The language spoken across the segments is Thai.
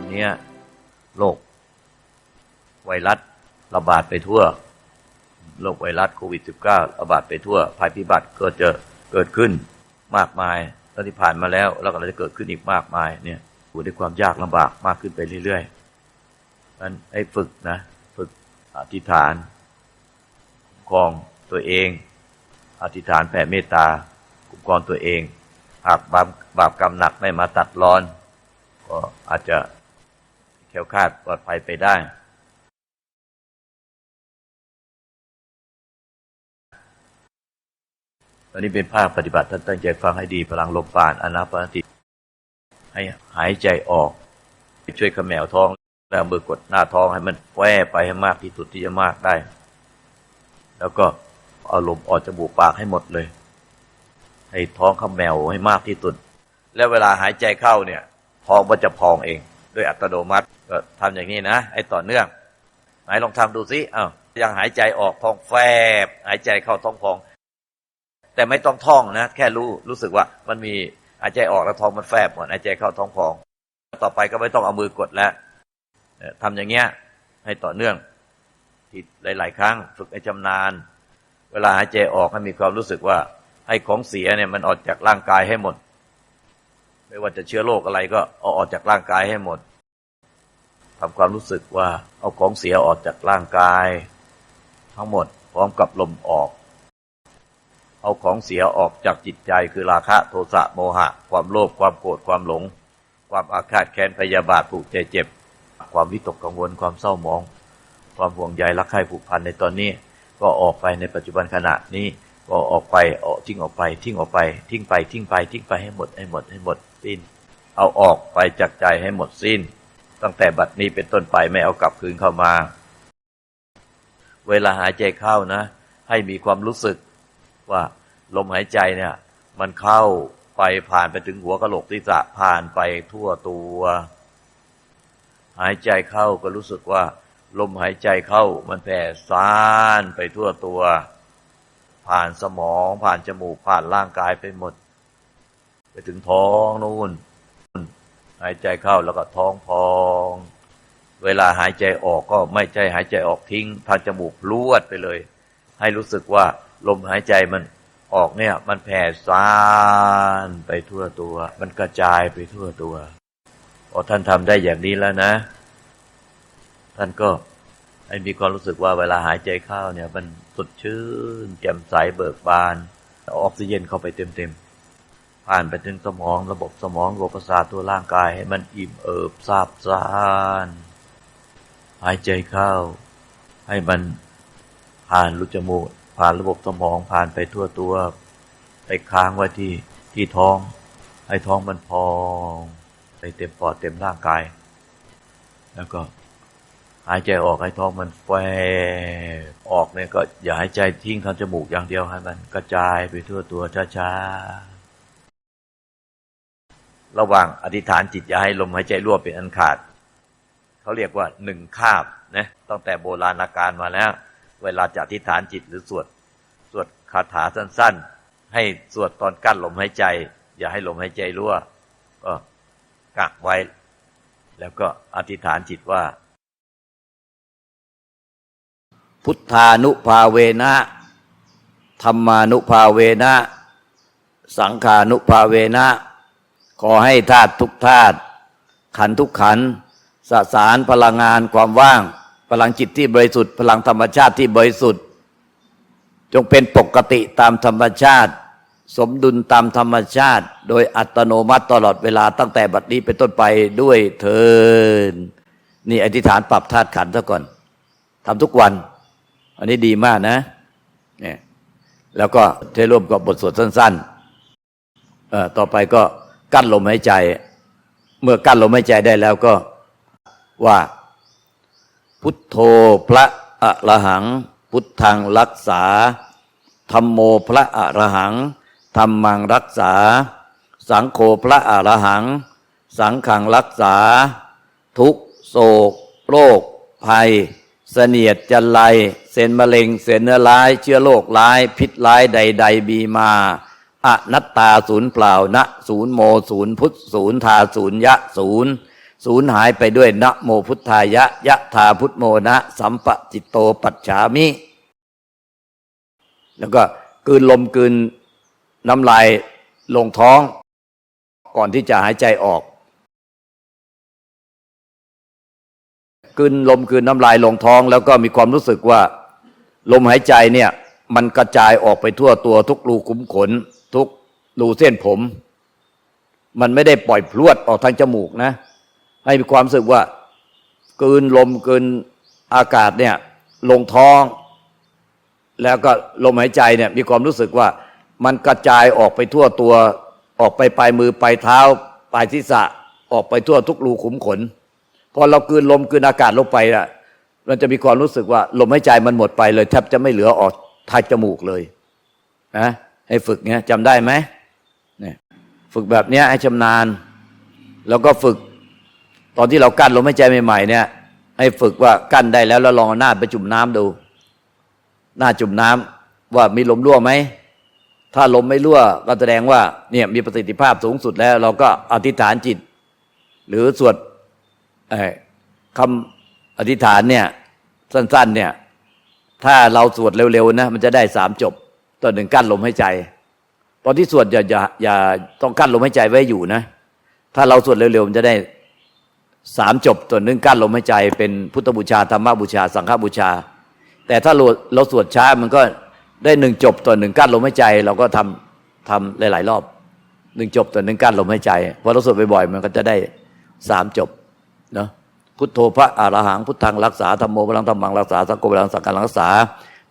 อนเนี้ยโรคไวรัสระบาดไปทั่วโรคไวรัสโควิด -19 ระบาดไปทั่ว ภัยพิบัติก็จะเกิดขึ้นมากมายตอนที่ผ่านมาแล้ว แล้วก็จะเกิดขึ้นอีกมากมายเนี่ยอยู่ด้วยความยากลำบากมากขึ้นไปเรื่อยๆนั้นให้ฝึกนะ ฝึกอธิษฐานคุ้มครองตัวเอง อธิษฐานแผ่เมตตาคุ้มครองตัวเอง หากบาปบาปกรรมหนักไม่มาตัดรอน ก็อาจจะ แคล้วคลาดปลอดภัยไปได้ ตอนนี้เป็นภาคปฏิบัติท่านตั้งใจฟังให้ดีพลังลมปราณอนาปานติให้หายใจออก ช่วยขมแมวท้อง แล้วมือกดหน้าท้องให้มันแฝงไปให้มากที่สุดที่จะมากได้ แล้วก็เอาลมออกจมูกปากให้หมดเลย ให้ท้องขมแมวให้มากที่สุด แล้วเวลาหายใจเข้าเนี่ย ท้องมันจะพองเอง ด้วยอัตโนมัติก็ทำอย่างนี้นะให้ต่อเนื่องไหนลองทำดูสิอ้าวยังหายใจออกท้องแฟบ หายใจเข้าท้องพอง แต่ไม่ต้องท่องนะ แค่รู้รู้สึกว่ามันมีหายใจออกแล้วท้องมันแฟบหมดหายใจเข้าท้องพอง ต่อไปก็ไม่ต้องเอามือกดแล้วเอ่อทำอย่างเงี้ย ให้ต่อเนื่องที่หลาย ๆ ครั้งฝึกให้ชำนาญ เวลาหายใจออกให้มีความรู้สึกว่าให้ของเสียเนี่ยมันออกจากร่างกายให้หมด ไม่ว่าจะเชื้อโรคอะไรก็เอาออกจากร่างกายให้หมดทำความรู้สึกว่าเอาของเสียออกจากร่างกาย ทั้งหมดพร้อมกับลมออก เอาของเสียออกจากจิตใจคือราคะโทสะโมหะ ความโลภความโกรธความหลง ความอาฆาตแค้นพยาบาทผูกใจเจ็บ ความวิตกกังวลความเศร้าหมอง ความห่วงใยรักใคร่ผูกพันในตอนนี้ ก็ออกไปในปัจจุบันขณะนี้ก็ออกไปออกทิ้งออกไป ทิ้งออกไป ทิ้งไปทิ้งไปทิ้งไปให้หมดให้หมดให้หมด สิ้น เอาออกไปจากใจให้หมดสิ้น ตั้งแต่บัดนี้เป็นต้นไปไม่เอากลับคืนเข้ามา เวลาหายใจเข้านะ ให้มีความรู้สึกว่าลมหายใจเนี่ย มันเข้าไปผ่านไปถึงหัวกะโหลกศีรษะผ่านไปทั่วตัว หายใจเข้าก็รู้สึกว่า ลมหายใจเข้ามันแผ่ซ่านไปทั่วตัว ผ่านสมองผ่านจมูกผ่านร่างกายไปหมด ไปถึงท้องนู่น หายใจเข้าแล้วก็ท้องพอง เวลาหายใจออกก็ไม่ใช่หายใจออกทิ้งทางจมูกลวดไปเลย ให้รู้สึกว่าลมหายใจมันออกเนี่ย มันแผ่ซ่านไปทั่วตัว มันกระจายไปทั่วตัวพอท่านทำได้อย่างนี้แล้วนะ ท่านก็ให้มีความรู้สึกว่าเวลาหายใจเข้าเนี่ย มันสดชื่น แจ่มใสเบิกบานออกซิเจนเข้าไปเต็มๆ ผ่านไปถึงสมองระบบสมองระบบประสาทตัวร่างกายให้มันอิ่มเอิบซาบซ่านหายใจเข้า ให้มันผ่านรูจมูก ผ่านระบบสมองผ่านไปทั่วตัว ไปค้างไว้ที่ที่ท้อง ให้ท้องมันพองไปเต็มปอดเต็มร่างกาย แล้วก็หายใจออกให้ท้องมันแฝงออกเนี่ยก็อย่าหายใจทิ้งทางจมูกอย่างเดียวให้มันกระจายไปทั่วตัวช้าๆ ระหว่างอธิษฐานจิตอย่าให้ลมหายใจรั่วเป็นอันขาด เขาเรียกว่าหนึ่งคาบนะตั้งแต่โบราณกาลมาแล้ว เวลาจะอธิษฐานจิตหรือสวดสวดคาถาสั้น ๆ ให้สวดตอนกั้นลมหายใจ อย่าให้ลมหายใจรั่ว ก็กักไว้ แล้วก็อธิษฐานจิตว่า พุทธานุภาเวนะธรรมานุภาเวนะ สังขานุภาเวนะ ขอให้ธาตุทุกธาตุขันทุกขันสสารพลังงานความว่าง พลังจิตที่บริสุทธิ์ พลังธรรมชาติที่บริสุทธิ์ จงเป็นปกติตามธรรมชาติ สมดุลตามธรรมชาติ โดยอัตโนมัติตลอดเวลาตั้งแต่บัดนี้เป็นต้นไปด้วยเทินนี่อธิษฐานปรับธาตุขันซะก่อนทำทุกวัน อันนี้ดีมากนะเนี่ยแล้วก็ใช้ร่วมกับบทสวดสั้นๆเอ่อต่อไปก็ กั้นลมหายใจ เมื่อกั้นลมหายใจได้แล้วก็ว่า พุทโธพระอรหัง พุทธังรักษาธรรมโมพระอรหังธรรมังรักษา สังโฆพระอรหัง สังขังรักษา ทุกโศกโรคภัย เสนียดจันไรเซนมะเร็งเซนเนื้อร้าย เชื้อโรคร้าย พิษร้ายใด ๆ บีมา อนัตตาศูนย์เปล่าณศูนย์โมศูนย์พุทธศูนย์ทาศูนย์ยะศูนย์สูญหายไปด้วยนะโมพุทธายะยะธาพุทโมนะ สัมปะจิตโตปัจฉามิ แล้วก็กลืนลมกลืนน้ำลายลงท้อง ก่อนที่จะหายใจออกกลืนลมกลืนน้ำลายลงท้อง แล้วก็มีความรู้สึกว่า ลมหายใจเนี่ย มันกระจายออกไปทั่วตัวทุกรูขุมขน รูเส้นผม มันไม่ได้ปล่อยพรวดออกทางจมูกนะ ให้มีความรู้สึกว่ากลืนลมกลืนอากาศเนี่ย ลงท้อง แล้วก็ลมหายใจเนี่ยมีความรู้สึกว่ามันกระจายออกไปทั่วตัว ออกไปปลายมือปลายเท้า ปลายศีรษะออกไปทั่วทุกรูขุมขน พอเรากลืนลมกลืนอากาศลงไปอะมันจะมีความรู้สึกว่าลมหายใจมันหมดไปเลยแทบจะไม่เหลือออกทางจมูกเลยนะให้ฝึกเนี้ยจำได้ไหม ฝึกแบบนี้ให้ชำนาญ แล้วก็ฝึกตอนที่เรากั้นลมหายใจใหม่ ๆ เนี่ย ให้ฝึกว่ากั้นได้แล้วแล้วลองหน้าไปจุ่มน้ำดู หน้าจุ่มน้ำว่ามีลมรั่วไหมถ้าลมไม่รั่วก็แสดงว่าเนี่ยมีประสิทธิภาพสูงสุดแล้ว เราก็อธิษฐานจิต หรือสวดเอ่อคำอธิษฐานเนี่ยสั้น ๆ เนี่ย ถ้าเราสวดเร็ว ๆ นะ มันจะได้สามจบต่อหนึ่งกั้นลมหายใจ ตอนที่สวดอย่าอย่าอย่าต้องกั้นลมหายใจไว้อยู่นะ ถ้าเราสวดเร็วๆมันจะได้สามจบตัวหนึ่งกั้นลมหายใจเป็นพุทธบูชาธรรมบูชา สังฆบูชา แต่ถ้าเราเราสวดช้ามันก็ได้หนึ่งจบต่อหนึ่งกั้นลมหายใจ เราก็ทำทำหลาย ๆ รอบหนึ่งจบต่อหนึ่งกั้นลมหายใจพอเราสวดบ่อยๆมันก็จะได้สามจบเนาะพุทโธพระอรหังพุทธังรักษาธรรมโมพลังธรรมังรักษาสังโฆพลังสังฆังรักษา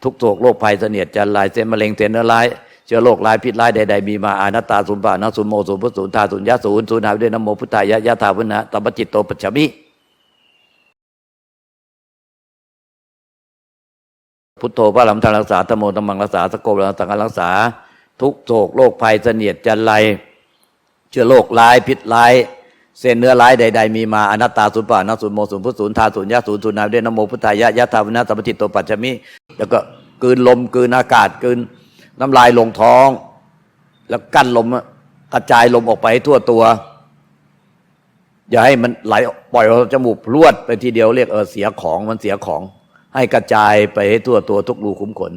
ทุกโศกโรคภัยเสนียดจันลายเส้นมะเร็งเส้นเนื้อร้าย เชื้อโรคร้ายพิษร้ายใดๆมีมาอานัตตาสุนปานะสุนโมสุนพุทธสุนทาสุนยะสุนสุนหายด้วยนโมพุทธายะยะธาพุทนะตัมปจิตโตปัจฉมิพุทโธพระลำทางรักษาธรรมโมธรรมังรักษาสกโกรังสังฆรักษา ทุกโศกโรคภัยเสนียดจันไรเชื้อโรคร้ายพิษร้ายเส้นเนื้อร้ายใด ๆ มีมาอนัตตาสุนปานะสุนโมสุนพุสุนทาสุนยะสุนสุนนาเดนโมพุทธายะยะธาวินะสัมปติโตปัจจมิ แล้วก็กืนลมกืนอากาศกืน น้ำลายลงท้อง แล้วกั้นลมกระจายลมออกไปให้ทั่วตัว อย่าให้มันไหลปล่อยออกจมูกพรวดไปทีเดียวเรียกเออเสียของมันเสียของ ให้กระจายไปให้ทั่วตัวทุกรูคุ้มขน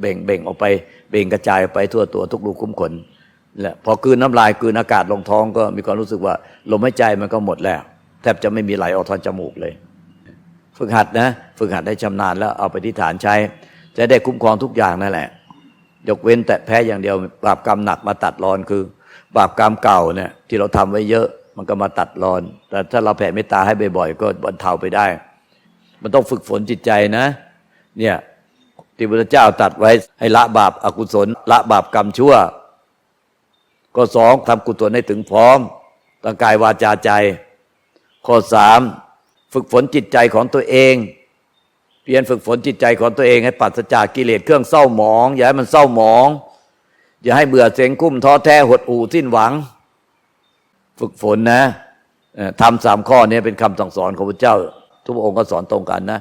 เบ่งเบ่งออกไป เบ่งกระจายไปทั่วตัวทุกรูคุ้มขนแหละพอกลืนน้ำลายกลืนอากาศลงท้องก็มีความรู้สึกว่า ลมหายใจมันก็หมดแล้วแทบจะไม่มีไหลออกทางจมูกเลย ฝึกหัดนะ ฝึกหัดได้ชำนาญแล้วเอาไปที่ฐานใช้ จะได้คุ้มครองทุกอย่างนั่นแหละ ยกเว้นแต่แพ้อย่างเดียวบาปกรรมหนักมาตัดรอนคือบาปกรรมเก่าเนี่ยที่เราทำไว้เยอะมันก็มาตัดรอน แต่ถ้าเราแผ่เมตตาให้บ่อยๆก็บรรเทาไปได้ มันต้องฝึกฝนจิตใจนะ เนี่ยที่พระเจ้าตัดไว้ให้ละบาปอากุศล ละบาปกรรมชั่ว ข้อสองทำกุศลให้ถึงพร้อมตั้งกายวาจาใจ ข้อสามฝึกฝนจิตใจของตัวเอง เพียรฝึกฝนจิตใจของตัวเองให้ปัสจากกิเลสเครื่องเศร้าหมอง อย่าให้มันเศร้าหมอง อย่าให้เบื่อเสียงกุ้มท้อแท้หดอู่สิ้นหวัง ฝึกฝนนะทำสามข้อนี้เป็นคำสั่งสอนของพระเจ้า ทุกองค์ก็สอนตรงกันนะ